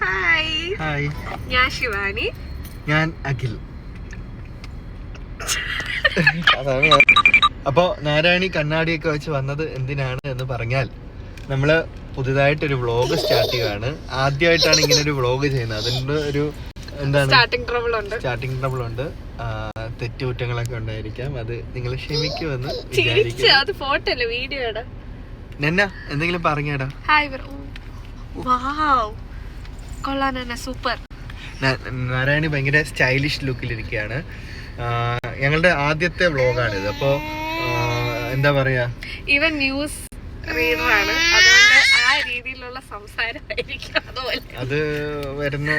Hi. Hi. ഞാൻ ശിവാനി. ഞാൻ അഖിൽ. അതാണ് നാരായണി കണ്ണാടിയൊക്കെ വെച്ച് വന്നത് എന്തിനാണ് എന്ന് പറഞ്ഞാൽ നമ്മൾ പുതുതായിട്ടൊരു വ്ളോഗ് സ്റ്റാർട്ട് ചെയ്യുകയാണ് ആദ്യമായിട്ടാണ് ഇങ്ങനെ ഒരു വ്ളോഗ് ചെയ്യുന്നത്. അതിന്റെ ഒരു എന്താണ്? സ്റ്റാർട്ടിംഗ് ട്രബിൾ ഉണ്ട്. സ്റ്റാർട്ടിംഗ് ട്രബിൾ ഉണ്ട്. തെറ്റുകുറ്റങ്ങളൊക്കെ ഉണ്ടായിരിക്കാം. അത് നിങ്ങൾ ക്ഷമിക്കുമെന്ന് വിചാരിക്കും അത് ഫോട്ടോ അല്ലേ വീഡിയോ നെന്ന എന്തെങ്കിലും പറഞ്ഞേടാ. ഹായ് ബ്രോ വാവ് കൊള്ളാൻ സൂപ്പർ നാരായണി ഭയങ്കര സ്റ്റൈലിഷ് ലുക്കിൽ ഇരിക്കുകയാണ് ഞങ്ങളുടെ ആദ്യത്തെ വ്ളോഗാണിത് അപ്പോൾ എന്താ പറയാ? ഇവൻ ന്യൂസ് റീഡറാണ് അതുകൊണ്ട് ആ രീതിയിലുള്ള സംസാരമായിരിക്കും അതുപോലെ. അത് വരുന്ന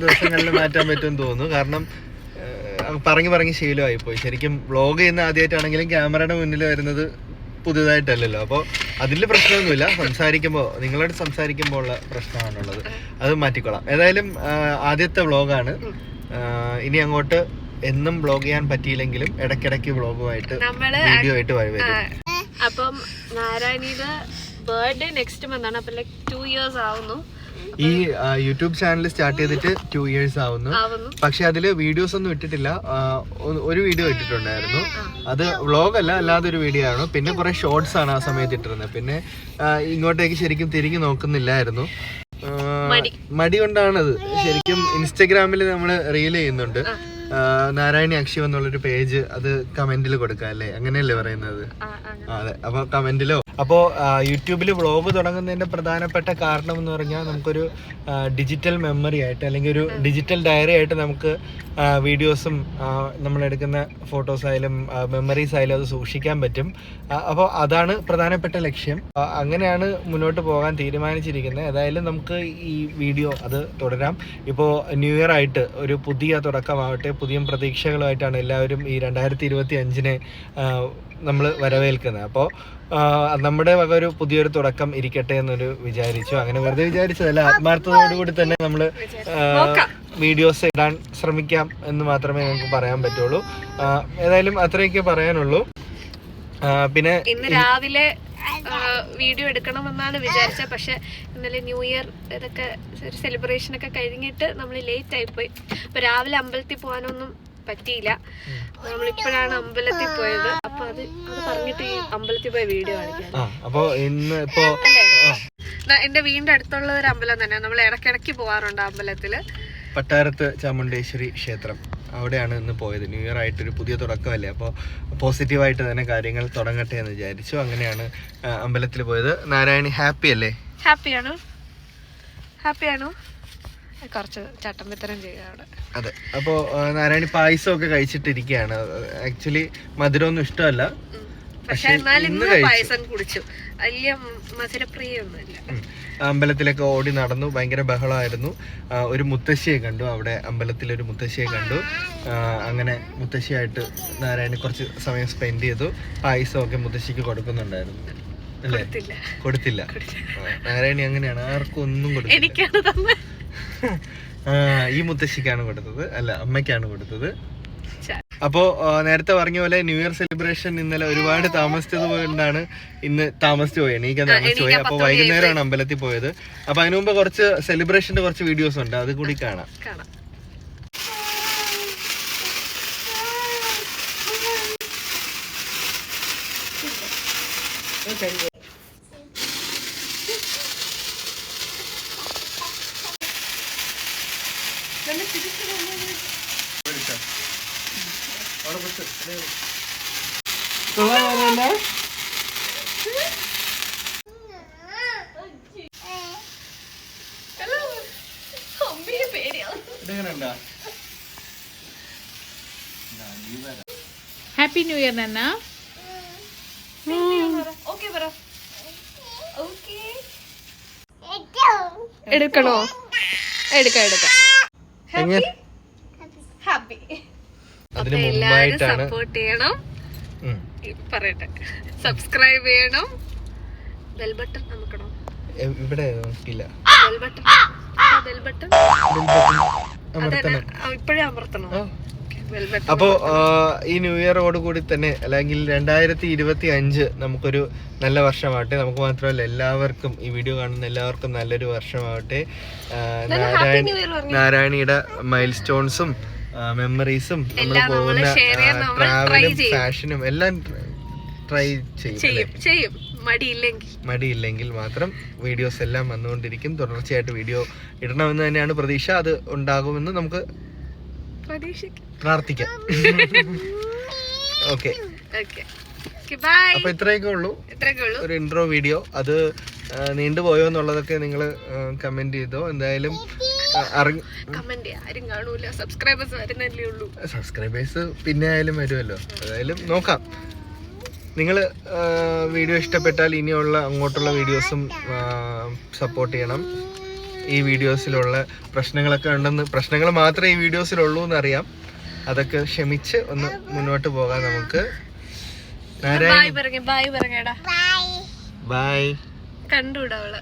ദിവസങ്ങളിൽ മാറ്റാൻ പറ്റുമെന്ന് തോന്നുന്നു. കാരണം പറഞ്ഞ് പറഞ്ഞ് ശീലമായി പോയി ശരിക്കും വ്ളോഗ് ചെയ്യുന്ന ആദ്യമായിട്ടാണെങ്കിലും ക്യാമറയുടെ മുന്നിൽ വരുന്നത് പുതുതായിട്ടല്ലല്ലോ അപ്പോൾ അതിൽ പ്രശ്നമൊന്നുമില്ല. സംസാരിക്കുമ്പോൾ നിങ്ങളോട് സംസാരിക്കുമ്പോൾ ഉള്ള പ്രശ്നമാണുള്ളത്. അത് മാറ്റിക്കൊള്ളാം ഏതായാലും ആദ്യത്തെ വ്ളോഗാണ് ഇനി അങ്ങോട്ട് എന്നും ബ്ലോഗ് ചെയ്യാൻ പറ്റിയില്ലെങ്കിലും ഇടയ്ക്കിടയ്ക്ക് വ്ളോഗുമായിട്ട് വീഡിയോ ആയിട്ട് വരും. അപ്പം നാരായണിയുടെ ബർത്ത്ഡേ നെക്സ്റ്റ് മന്ത് ആണ്. അപ്പൊ ലൈക്ക് ടു ഇയേഴ്സ് ആവുന്നു. ഈ യൂട്യൂബ് ചാനൽ സ്റ്റാർട്ട് ചെയ്തിട്ട് ടു ഇയേഴ്സ് ആവുന്നു. പക്ഷെ അതിൽ വീഡിയോസ് ഒന്നും ഇട്ടിട്ടില്ല. ഒരു വീഡിയോ ഇട്ടിട്ടുണ്ടായിരുന്നു. അത് വ്ളോഗ് അല്ല അല്ലാതെ ഒരു വീഡിയോ ആണ് പിന്നെ കുറെ ഷോർട്സ് ആണ് ആ സമയത്ത് ഇട്ടിരുന്നത്. പിന്നെ ഇങ്ങോട്ടേക്ക് ശരിക്കും തിരിഞ്ഞു നോക്കുന്നില്ലായിരുന്നു. മടി. കൊണ്ടാണത്. ശരിക്കും ഇൻസ്റ്റഗ്രാമിൽ നമ്മൾ റീൽ ചെയ്യുന്നുണ്ട്. നാരായണി അക്ഷി എന്നുള്ളൊരു പേജ് അത് കമന്റിൽ കൊടുക്കാം അല്ലേ? അങ്ങനെയല്ലേ പറയുന്നത്? അതെ. അപ്പൊ കമന്റിലോ അപ്പോ യൂട്യൂബിൽ വ്ളോഗ് തുടങ്ങുന്നതിന്റെ പ്രധാനപ്പെട്ട കാരണം എന്ന് പറഞ്ഞാൽ നമുക്കൊരു ഡിജിറ്റൽ മെമ്മറി ആയിട്ട് അല്ലെങ്കിൽ ഒരു ഡിജിറ്റൽ ഡയറി ആയിട്ട് നമുക്ക് വീഡിയോസും നമ്മൾ എടുക്കുന്ന ഫോട്ടോസ് ആയാലും മെമ്മറീസ് ആയാലും അത് സൂക്ഷിക്കാൻ പറ്റും. അപ്പോൾ അതാണ് പ്രധാനപ്പെട്ട ലക്ഷ്യം. അങ്ങനെയാണ് മുന്നോട്ട് പോകാൻ തീരുമാനിച്ചിരിക്കുന്നത്. ഏതായാലും നമുക്ക് ഈ വീഡിയോ അത് തുടരാം. ഇപ്പോൾ ന്യൂ ഇയർ ആയിട്ട് ഒരു പുതിയ തുടക്കമാവട്ടെ പുതിയ പ്രതീക്ഷകളുമായിട്ടാണ് എല്ലാവരും ഈ രണ്ടായിരത്തി ഇരുപത്തി അഞ്ചിനെ നമ്മൾ വരവേൽക്കുന്നത്. അപ്പോൾ നമ്മുടെ വക ഒരു പുതിയൊരു തുടക്കം ഇരിക്കട്ടെ എന്നൊരു വിചാരിച്ചു. അങ്ങനെ വെറുതെ വിചാരിച്ചതല്ല. ആത്മാർത്ഥതയോടുകൂടി തന്നെ നമ്മൾ വീഡിയോസ് ഇടാൻ ശ്രമിക്കാം എന്ന് മാത്രമേ നമുക്ക് പറയാൻ പറ്റുള്ളൂ. ഏതായാലും അത്രയൊക്കെ പറയാനുള്ളൂ. പിന്നെ ഇന്ന് രാവിലെ വീഡിയോ എടുക്കണമെന്നാണ് വിചാരിച്ചത്. പക്ഷെ ഇന്നലെ ന്യൂ ഇയർ ഇതൊക്കെ ഒരു സെലിബ്രേഷൻ ഒക്കെ കഴിഞ്ഞിട്ട് നമ്മൾ ലേറ്റ് ആയിപ്പോയി അപ്പൊ രാവിലെ അമ്പലത്തിൽ പോകാനൊന്നും പറ്റിയില്ല. നമ്മളിപ്പോഴാണ് അമ്പലത്തിൽ പോയത്. അപ്പൊ അത് അത് പറഞ്ഞിട്ട് ഈ അമ്പലത്തിൽ പോയ വീഡിയോ കാണിക്കാം. ഇന്ന് ഇപ്പോ എന്റെ വീടിന്റെ അടുത്തുള്ള ഒരു അമ്പലം തന്നെ. നമ്മൾ ഇടക്കിടക്ക് പോവാറുണ്ട് അമ്പലത്തിൽ. പട്ടാരത്ത് ചാമുണ്ടേശ്വരി ക്ഷേത്രം. അവിടെയാണ് ഇന്ന് പോയത്. ന്യൂ ഇയർ ആയിട്ട് ഒരു പുതിയ തുടക്കമല്ലേ? അപ്പോൾ പോസിറ്റീവായിട്ട് തന്നെ കാര്യങ്ങൾ തുടങ്ങട്ടെ എന്ന് വിചാരിച്ചു. അങ്ങനെയാണ് അമ്പലത്തിൽ പോയത്. നാരായണി ഹാപ്പി അല്ലേ? ഹാപ്പിയാണോ? ഹാപ്പിയാണോ? കുറച്ച് ചട്ടമ്പിത്തരം ചെയ്യുക അവിടെ. അതെ. അപ്പോൾ നാരായണി പായസം ഒക്കെ കഴിച്ചിട്ടിരിക്കുകയാണ്. ആക്ച്വലി മധുരമൊന്നും ഇഷ്ടമല്ല. പക്ഷെ എന്നാൽ ഇന്ന് പായസം കുടിച്ചു. വലിയ മധുരപ്രിയൊന്നുമില്ല. അമ്പലത്തിലൊക്കെ ഓടി നടന്നു. ഭയങ്കര ബഹളമായിരുന്നു. ഒരു മുത്തശ്ശിയെ കണ്ടു. അവിടെ അമ്പലത്തിൽ ഒരു മുത്തശ്ശിയെ കണ്ടു. അങ്ങനെ മുത്തശ്ശിയായിട്ട് നാരായണി കുറച്ച് സമയം സ്പെൻഡ് ചെയ്തു. പായസമൊക്കെ മുത്തശ്ശിക്ക് കൊടുക്കുന്നുണ്ടായിരുന്നു. അല്ലേ? കൊടുത്തില്ല. നാരായണി അങ്ങനെയാണ്. ആർക്കും ഒന്നും കൊടുക്കില്ല ഈ മുത്തശ്ശിക്കാണ് കൊടുത്തത്. അല്ല അമ്മയ്ക്കാണ് കൊടുത്തത്. അപ്പോ നേരത്തെ പറഞ്ഞ പോലെ ന്യൂ ഇയർ സെലിബ്രേഷൻ ഇന്നലെ ഒരുപാട് താമസിച്ചത് കൊണ്ടാണ് ഇന്ന് താമസിച്ചു പോയത്. എണീക്കാൻ താമസിച്ചു പോയി അപ്പൊ വൈകുന്നേരമാണ് അമ്പലത്തിൽ പോയത്. അപ്പൊ അതിനു മുമ്പ് കുറച്ച് സെലിബ്രേഷന്റെ കുറച്ച് വീഡിയോസ് ഉണ്ട്. അത് കൂടി കാണാം. കാണാം ഹാപ്പി ന്യൂ ഇയർ നന്ന ഓക്കെ പറ. ഓക്കെ എടുക്കണോ? എടുക്കാം എടുക്കാം. ഹാപ്പി ഹാപ്പി അതിന് മുമ്പായിട്ടാണ് സപ്പോർട്ട് ചെയ്യണം. പറയട്ടെ. സബ്സ്ക്രൈബ് ചെയ്യണം. ബെൽ ബട്ടൺ നമുക്കണോ ഇവിടെ നോക്കില്ല ബെൽ ബട്ടൺ ബെൽ ബട്ടൺ ഇപ്പോഴേ അമർത്തണോ. അപ്പോൾ ഈ ന്യൂ ഇയറോട് കൂടി തന്നെ അല്ലെങ്കിൽ രണ്ടായിരത്തി ഇരുപത്തി അഞ്ച് നമുക്കൊരു നല്ല വർഷമാവട്ടെ. നമുക്ക് മാത്രമല്ല എല്ലാവർക്കും ഈ വീഡിയോ കാണുന്ന എല്ലാവർക്കും നല്ലൊരു വർഷമാവട്ടെ. നാരായണ നാരായണിയുടെ മൈൽ സ്റ്റോൺസും മെമ്മറീസും നമ്മൾ പോകുന്ന ട്രാവലും. ഫാഷനും എല്ലാം ട്രൈ ചെയ്യും ചെയ്യും മടിയില്ലെങ്കിൽ. മടിയില്ലെങ്കിൽ മാത്രം വീഡിയോസ് എല്ലാം വന്നുകൊണ്ടിരിക്കും. തുടർച്ചയായിട്ട് വീഡിയോ ഇടണമെന്ന് തന്നെയാണ് പ്രതീക്ഷ. അത് ഉണ്ടാകുമെന്ന് നമുക്ക് പ്രാർത്ഥിക്കാം. ഓക്കെ അപ്പൊ ഇത്രയൊക്കെ ഉള്ളൂ. ഒരു ഇൻട്രോ വീഡിയോ അത് നീണ്ടുപോയോ എന്നുള്ളതൊക്കെ നിങ്ങൾ കമന്റ് ചെയ്തോ. എന്തായാലും കമന്റ് ചെയ്യാം ആരും കാണൂല. സബ്സ്ക്രൈബേഴ്സ് വരുന്നല്ലേ ഉള്ളൂ. സബ്സ്ക്രൈബേഴ്സ് പിന്നെ ആയാലും വരുമല്ലോ ഏതായാലും നോക്കാം. നിങ്ങൾ വീഡിയോ ഇഷ്ടപ്പെട്ടാൽ ഇനിയുള്ള അങ്ങോട്ടുള്ള വീഡിയോസും സപ്പോർട്ട് ചെയ്യണം. ഈ വീഡിയോസിലുള്ള പ്രശ്നങ്ങളൊക്കെ ഉണ്ടെന്ന് പ്രശ്നങ്ങൾ മാത്രമേ ഈ വീഡിയോസിലുള്ളൂ എന്നറിയാം. അതൊക്കെ ക്ഷമിച്ച് ഒന്ന് മുന്നോട്ട് പോകാം നമുക്ക്. കണ്ടൂടാ അവൾ.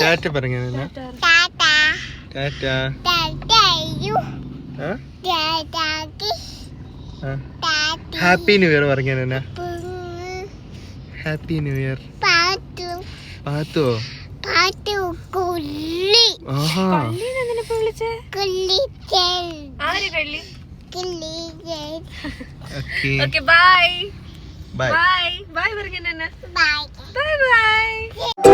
ടാറ്റ പറഞ്ഞു ടാറ്റ. ഹാപ്പി ന്യൂ ഇയർ പറഞ്ഞു ഹാപ്പി ന്യൂ ഇയർ. പാത്തോ. ആഹാ. വിളിച്ചേ? ആര് കള്ളി? Okay. Okay bye. Bye. Bye. Bye bye. Bye